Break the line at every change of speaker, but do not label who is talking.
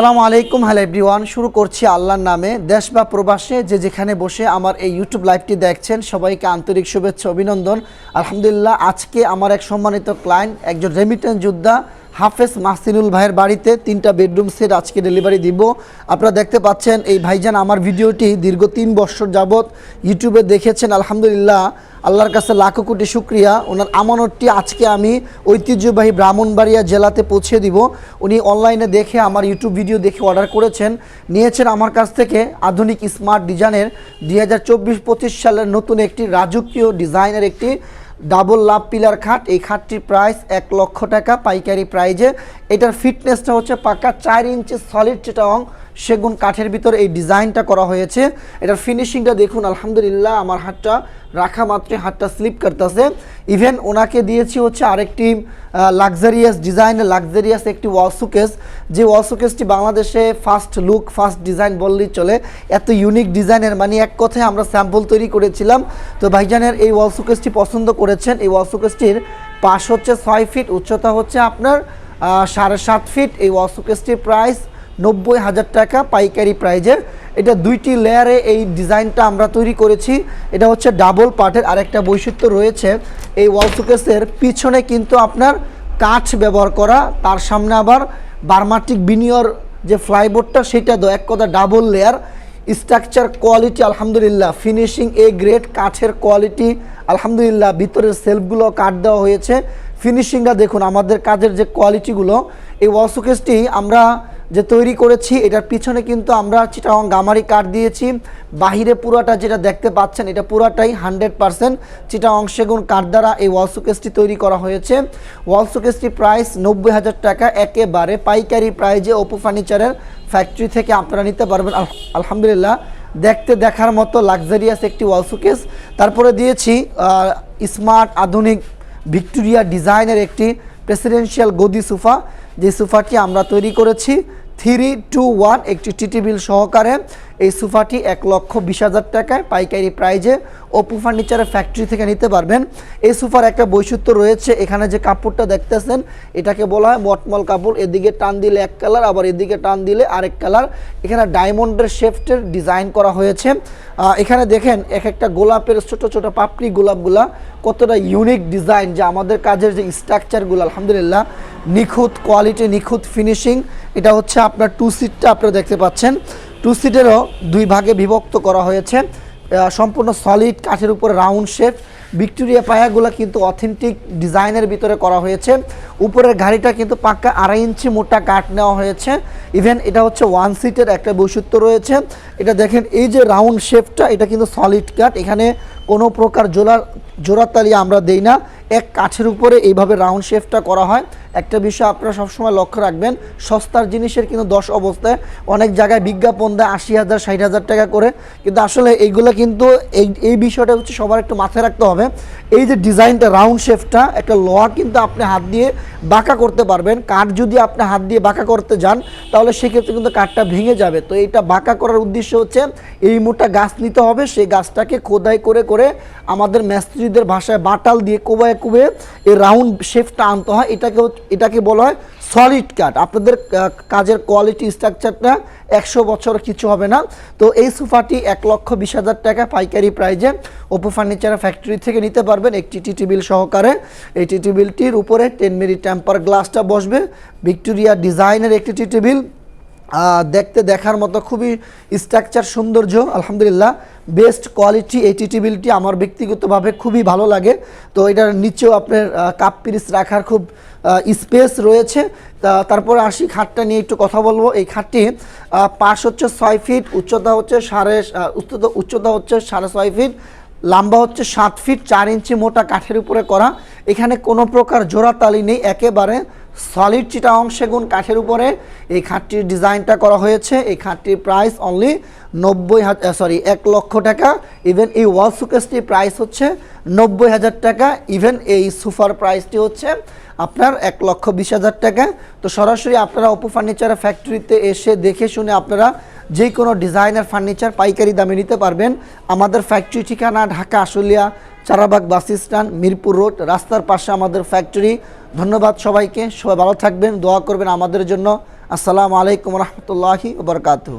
আসসালামু আলাইকুম। Hello everyone, শুরু করছি আল্লাহর নামে। দেশ বা প্রবাসে যে যেখানে বসে আমার এই ইউটিউব লাইভটি দেখছেন, সবাইকে আন্তরিক শুভেচ্ছা, অভিনন্দন। আলহামদুলিল্লাহ, আজকে আমার এক সম্মানিত ক্লায়েন্ট একজন রেমিটেন্স যোদ্ধা হাফেজ মাহসিনুল ভাইয়ের বাড়িতে তিনটা বেডরুম সেট আজকে ডেলিভারি দিব। আপনারা দেখতে পাচ্ছেন, এই ভাইজান আমার ভিডিওটি দীর্ঘ তিন বছর যাবৎ ইউটিউবে দেখেছেন। আলহামদুলিল্লাহ, আল্লাহর কাছে লাখো কোটি শুক্রিয়া। ওনার আমানতটি আজকে আমি ঐতিহ্যবাহী ব্রাহ্মণবাড়িয়া জেলাতে পৌঁছে দিব। উনি অনলাইনে দেখে আমার ইউটিউব ভিডিও দেখে অর্ডার করেছেন। নিয়েছেন আমার কাছ থেকে আধুনিক স্মার্ট ডিজাইনের দুই হাজার সালের নতুন একটি রাজকীয় ডিজাইনের একটি ডাবল লাভ পিলার খাট। এই খাটটির প্রাইস এক লক্ষ টাকা, পাইকারি প্রাইজে এটার ফিটনেসটা হচ্ছে পাকা চার ইঞ্চি সলিড চিটাং। সেগুন কাঠের ভিতর এই ডিজাইনটা করা হয়েছে। এটার ফিনিশিংটা দেখুন, আলহামদুলিল্লাহ আমার হাতটা রাখা মাত্রই হাতটা স্লিপ করতেছে। ইভেন ওনাকে দিয়েছি হচ্ছে আরেকটি লাক্সারিয়াস ডিজাইনের লাক্সারিয়াস একটি ওয়াল সুকেস যে ওয়াল সুকেসটি বাংলাদেশে ফার্স্ট লুক ফার্স্ট ডিজাইন বললেই চলে। এত ইউনিক ডিজাইনের মানে এক কথায় আমরা স্যাম্পল তৈরি করেছিলাম। তো ভাইজানের এই ওয়াল সুকেসটি পছন্দ করেছেন। এই ওয়াল সুকেসটির পাশ হচ্ছে ছয় ফিট উচ্চতা হচ্ছে আপনার সাড়ে সাত ফিট এই ওয়াল সুকেসটির প্রাইস নব্বই হাজার টাকা পাইকারি প্রাইজে এটা দুইটি লেয়ারে এই ডিজাইনটা আমরা তৈরি করেছি। এটা হচ্ছে ডাবল পার্টের আরেকটা বৈশিষ্ট্য রয়েছে। এই ওয়াল সুকেসের পিছনে কিন্তু আপনার কাঠ ব্যবহার করা, তার সামনে আবার বার্মাটিক বিনিয়র যে ফ্লাইবোর্ডটা, সেটা দো এক কথা ডাবল লেয়ার। স্ট্রাকচার কোয়ালিটি, আলহামদুলিল্লাহ, ফিনিশিং এ গ্রেড, কাঠের কোয়ালিটি, আলহামদুলিল্লাহ, ভিতরের সেলফগুলো কাঠ দেওয়া হয়েছে। ফিনিশিংটা দেখুন, আমাদের কাজের যে কোয়ালিটিগুলো, এই ওয়াসুকেসটি আমরা যে তৈরি করেছি, এটার পিছনে কিন্তু আমরা চিটাং গামারি কাঠ দিয়েছি। বাহিরে পুরাটা যেটা দেখতে পাচ্ছেন, এটা পুরাটাই হান্ড্রেড পারসেন্ট চিটাং সেগুন কাঠ দ্বারা এই ওয়াল সুকেসটি তৈরি করা হয়েছে। ওয়াল সুকেসটি প্রাইস নব্বই হাজার টাকা, একেবারে পাইকারি প্রাইজে ওপো ফার্নিচারের ফ্যাক্টরি থেকে আপনারা নিতে পারবেন। আলহামদুলিল্লাহ, দেখতে দেখার মতো লাক্সারিয়াস একটি ওয়াল সুকেস তারপরে দিয়েছি স্মার্ট আধুনিক ভিক্টোরিয়া ডিজাইনের একটি প্রেসিডেন্সিয়াল গদি সোফা। যে সোফাটি আমরা তৈরি করেছি থ্রি টু ওয়ান একটি টিটি বিল সহকারে এই সোফাটি এক লক্ষ বিশ হাজার টাকায় পাইকারি প্রাইজে অপু ফার্নিচারের ফ্যাক্টরি থেকে নিতে পারবেন। এই সোফার একটা বৈশিষ্ট্য রয়েছে, এখানে যে কাপড়টা দেখতেছেন, এটাকে বলা হয় মটমল কাপড়, এদিকে টান দিলে এক কালার, আবার এদিকে টান দিলে আরেক কালার। এখানে ডায়মন্ডের শেফটের ডিজাইন করা হয়েছে। এখানে দেখেন, এক একটা গোলাপের ছোট ছোট পাপড়ি গোলাপগুলা কতটা ইউনিক ডিজাইন যে আমাদের কাজের যে স্ট্রাকচারগুলো, আলহামদুলিল্লাহ। নিখুঁত কোয়ালিটি, নিখুঁত ফিনিশিং। এটা হচ্ছে আপনার টু সিটটা আপনারা দেখতে পাচ্ছেন। টু সিটেরও দুই ভাগে বিভক্ত করা হয়েছে। সম্পূর্ণ সলিড কাঠের উপরে রাউন্ড শেপ ভিক্টোরিয়া পায়াগুলো কিন্তু অথেন্টিক ডিজাইনের ভিতরে করা হয়েছে। উপরের গাড়িটা কিন্তু পাক্কা আড়াই ইঞ্চি মোটা কাঠ নেওয়া হয়েছে। ইভেন এটা হচ্ছে ওয়ান সিটের একটা বৈশিষ্ট্য রয়েছে। এটা দেখেন, এই যে রাউন্ড শেপটা এটা কিন্তু সলিড কাঠ। এখানে কোনো প্রকার জোড়ার জোড়াতালি আমরা দেই না। এক কাঠের উপরে এইভাবে রাউন্ড শেপটা করা হয়। একটা বিষয় আপনারা সবসময় লক্ষ্য রাখবেন, সস্তার জিনিসের কিন্তু দশ অবস্থায় অনেক জায়গায় বিজ্ঞাপন দেয় আশি হাজার, ষাট হাজার টাকা করে। কিন্তু আসলে এইগুলো কিন্তু এই এই বিষয়টা হচ্ছে সবার একটু মাথায় রাখতে হবে। এই যে ডিজাইনটা রাউন্ড শেপটা একটা লোহা কিন্তু আপনি হাত দিয়ে বাঁকা করতে পারবেন। কাঠ যদি আপনি হাত দিয়ে বাঁকা করতে যান, তাহলে সেক্ষেত্রে কিন্তু কাঠটা ভেঙে যাবে। তো এইটা বাঁকা করার উদ্দেশ্য হচ্ছে, এই মোটা গাছ নিতে হবে। সেই গাছটাকে খোদাই করে করে আমাদের মেস্ত্রিদের ভাষায় বাটাল দিয়ে কোবায় কুবে এই রাউন্ড শেপটা আনতে হয়। এটাকে এটাকে বলা হয় সলিড কাঠ আপনাদের কাজের কোয়ালিটি স্ট্রাকচারটা একশো বছর কিছু হবে না। তো এই সোফাটি এক লক্ষ বিশ হাজার টাকা পাইকারি প্রাইজে ওপো ফার্নিচার ফ্যাক্টরি থেকে নিতে পারবেন একটি টি টেবিল সহকারে। এই টি টেবিলটির উপরে টেন মিলি টেম্পার গ্লাসটা বসবে। ভিক্টোরিয়া ডিজাইনের একটি টি টেবিল। আহ, দেখতে দেখার মতো খুবই স্ট্রাকচার সৌন্দর্য, আলহামদুলিল্লাহ বেস্ট কোয়ালিটি এই টি আমার ব্যক্তিগতভাবে খুবই ভালো লাগে। তো এটার নিচেও আপনার কাপ পিরিস রাখার খুব স্পেস রয়েছে। তারপরে আসি খাটটা নিয়ে একটু কথা বলব। এই খাটটি পাশ হচ্ছে ছয় ফিট উচ্চতা হচ্ছে সাড়ে উচ্চতা উচ্চতা হচ্ছে সাড়ে ছয় ফিট লম্বা হচ্ছে সাত ফিট চার ইঞ্চি মোটা কাঠের উপরে করা। এখানে কোনো প্রকার জোড়াতালি নেই। একেবারে সলিড চিটা চিটাং সেগুন কাঠের উপরে এই খাটটির ডিজাইনটা করা হয়েছে। এই খাটটির প্রাইস অনলি নব্বই হাজার সরি এক লক্ষ টাকা। ইভেন এই ওয়াল সুকেসটির প্রাইস হচ্ছে নব্বই হাজার টাকা। ইভেন এই সুপার প্রাইসটি হচ্ছে আপনার এক লক্ষ বিশ হাজার টাকা। তো সরাসরি আপনারা অপু ফার্নিচার ফ্যাক্টরিতে এসে দেখে শুনে আপনারা যে কোনো ডিজাইনার ফার্নিচার পাইকারি দামে নিতে পারবেন। আমাদের ফ্যাক্টরি ঠিকানা Dhaka Ashulia Charabag bus stand, Mirpur road, রাস্তার পাশে আমাদের ফ্যাক্টরি ধন্যবাদ সবাইকে, সবাই ভালো থাকবেন, দোয়া করবেন আমাদের জন্য। আসসালামু আলাইকুম রহমতুল্লাহি বরকাতু